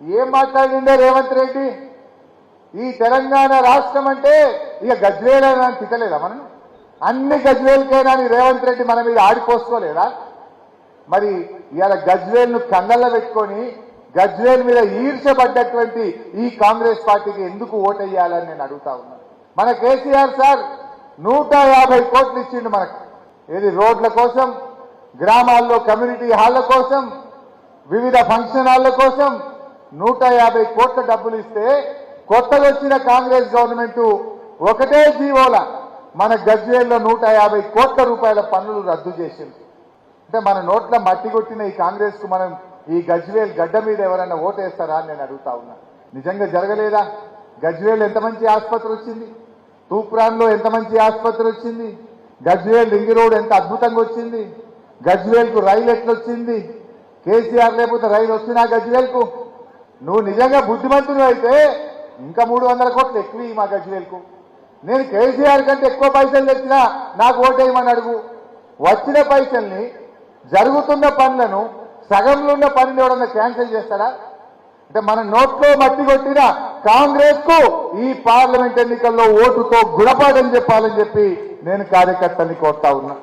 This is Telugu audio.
ఏం మాట్లాడిండే రేవంత్ రెడ్డి? ఈ తెలంగాణ రాష్ట్రం అంటే ఇక గజ్వేలని తిట్టలేదా మనం? అన్ని గజ్వేలకైనా రేవంత్ రెడ్డి మన మీద ఆడిపోసుకోలేదా? మరి ఇవాళ గజ్వేల్ను కళ్ళల్లో పెట్టుకొని గజ్వేల్ మీద ఈర్షపడ్డటువంటి ఈ కాంగ్రెస్ పార్టీకి ఎందుకు ఓటేయాలని నేను అడుగుతా ఉన్నా. మన కేసీఆర్ సార్ నూట యాభై కోట్లు ఇచ్చిండు మనకు. ఏది రోడ్ల కోసం గ్రామాల్లో కమ్యూనిటీ హాళ్ళ కోసం వివిధ ఫంక్షన్ హాళ్ళ కోసం నూట యాభై కోట్ల డబ్బులు ఇస్తే కొత్తగా వచ్చిన కాంగ్రెస్ గవర్నమెంట్ ఒకటే జీవోల. మన గజ్వేల్లో నూట యాభై కోట్ల రూపాయల పన్నులు రద్దు చేసింది. అంటే మన నోట్ల మట్టి కొట్టిన ఈ కాంగ్రెస్కు మనం ఈ గజ్వేల్ గడ్డ మీద ఎవరైనా ఓటేస్తారా అని నేను అడుగుతా ఉన్నా. నిజంగా జరగలేదా? గజ్వేల్ ఎంత మంచి ఆసుపత్రి వచ్చింది? తూప్రాన్లో ఎంత మంచి ఆసుపత్రి వచ్చింది? గజ్వేల్ లింగి రోడ్ ఎంత అద్భుతంగా వచ్చింది? గజ్వేల్కు రైలు ఎట్లొచ్చింది? కేసీఆర్ లేకపోతే రైలు వచ్చినా గజ్వేల్కు నువ్వు నిజంగా బుద్ధిమంతుడు అయితే ఇంకా మూడు వందల కోట్లు ఎక్కువ మా గజ్వేల్కు. నేను కేసీఆర్ కంటే ఎక్కువ పైసలు తెచ్చినా నాకు ఓటేయమని అడుగు. వచ్చిన పైసల్ని జరుగుతున్న పనులను సగంలో ఉన్న పనులు ఎవడన్నా క్యాన్సిల్ చేస్తారా? అంటే మన నోట్లో మట్టి కొట్టిన కాంగ్రెస్కు ఈ పార్లమెంట్ ఎన్నికల్లో ఓటుతో గుణపాఠం చెప్పాలని చెప్పి నేను కార్యకర్తల్ని కోరుతా ఉన్నా.